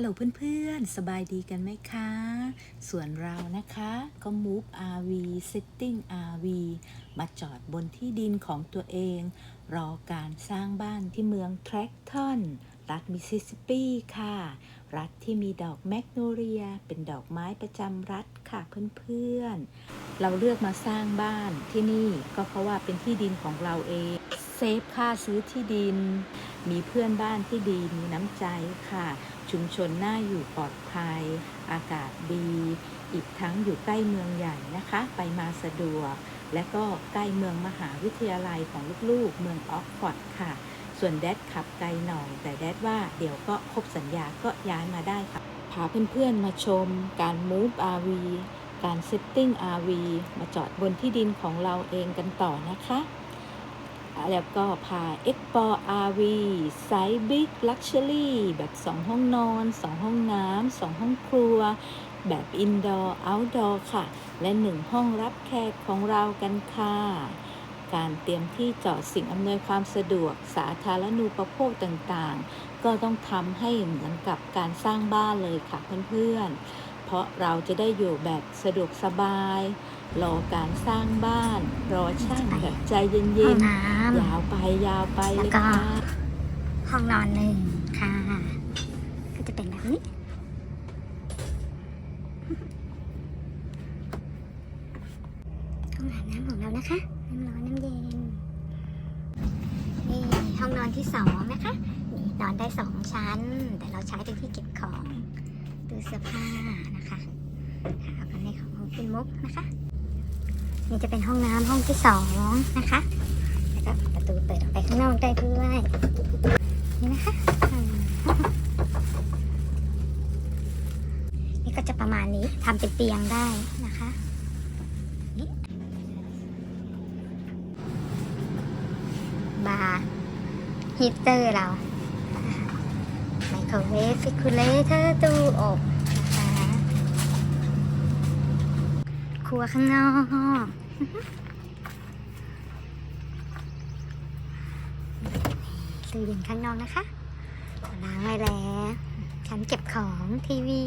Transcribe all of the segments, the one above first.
ฮัลโหลเพื่อนๆ สบายดีกันไหมคะ ส่วนเรานะคะก็ move RV setting RV มาจอดบนที่ดินของตัวเอง รอการสร้างบ้านที่เมืองแทร็กทอนรัฐมิสซิสซิปปีค่ะ รัฐที่มีดอกแมกโนเลีย เป็นดอกไม้ประจำรัฐค่ะเพื่อนๆ เราเลือกมาสร้างบ้านที่นี่ก็เพราะว่าเป็นที่ดินของเราเอง เซฟค่าซื้อที่ดิน มีเพื่อนบ้านที่ดีมีน้ำใจค่ะ ชุมชนน่าอยู่ปลอดภัย อากาศดี อีกทั้งอยู่ใกล้เมืองใหญ่นะคะ ไปมาสะดวก และก็ใกล้เมืองมหาวิทยาลัยของลูกๆ เมืองออกฟอร์ดค่ะ ส่วนแดดขับไกลหน่อย แต่แดดว่าเดี๋ยวก็ครบสัญญาก็ย้ายมาได้ค่ะพาเพื่อนๆมาชม การ move RV การ setting RV มาจอดบนที่ดินของเราเองกันต่อนะคะ แล้วก็พา Explore RV ไซส์ Big Luxury แบบ 2 ห้องนอน 2 ห้องน้ำ 2 ห้องครัว แบบ Indoor Outdoor ค่ะ และ 1 ห้องรับแขกของเรากันค่ะ การเตรียมที่จอดสิ่งอำนวยความสะดวกสาธารณูปโภคต่างๆ ก็ต้องทำให้เหมือนกับการสร้างบ้านเลยค่ะเพื่อนๆ เพราะเราจะได้อยู่แบบสะดวกสบาย รอการสร้างบ้าน รอช่างแบบใจเย็ห้องนน้ๆยาวไปยาวไปเลยค่ะำห้องนอนหนึ่งค่ะ ก็จะเป็นแบบนี้ ห้องอาบน้ำของเรานะคะ น้ำร้อนน้ำเย็น นี่ห้องนอนที่สองนะคะ นี่นอนได้สองชั้น แต่เราใช้เป็นที่เก็บของตู้เสื้อผ้านะคะค่ะเอากันในของของคุณมุกนะคะ นี่จะเป็นห้องน้ำห้องที่สองนะคะ แล้วก็ประตูเปิดออกไปข้างนอกได้ด้วยนี่นะคะ นี่ก็จะประมาณนี้ทำเป็นเตียงได้นะคะนี่บาร์ฮีตเตอร์เราไมโครเวฟฟิคูเลเตอร์ตู้อบนะคะ ครัวข้างนอกตู้เย็นข้างนอกนะคะล้างไว้แล้วชั้นเก็บของทีวี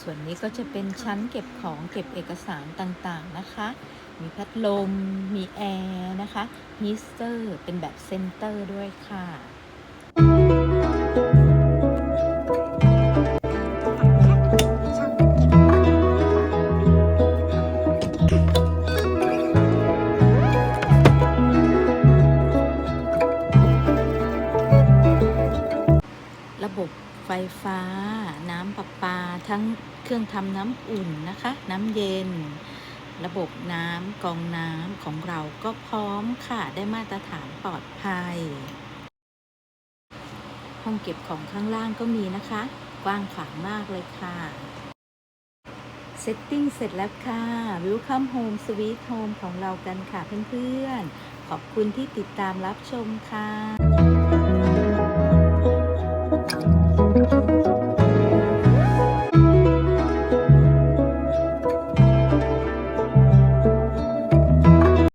ส่วนนี้ก็จะเป็นชั้นเก็บของเก็บเอกสารต่างๆนะคะ มีพัดลม มีแอร์นะคะฮีสเตอร์ เป็นแบบเซนเตอร์ด้วยค่ะ บบไฟฟ้า น้ำประปา ทั้งเครื่องทำน้ำอุ่นนะคะ น้ำเย็น ระบบน้ำกองน้ำของเราก็พร้อมค่ะ ได้มาตรฐานปลอดภัย ห้องเก็บของข้างล่างก็มีนะคะ กว้างขวางมากเลยค่ะเซตติ้งเสร็จแล้วค่ะ Welcome Home Sweet Home ของเรากันค่ะเพื่อนๆ ขอบคุณที่ติดตามรับชมค่ะ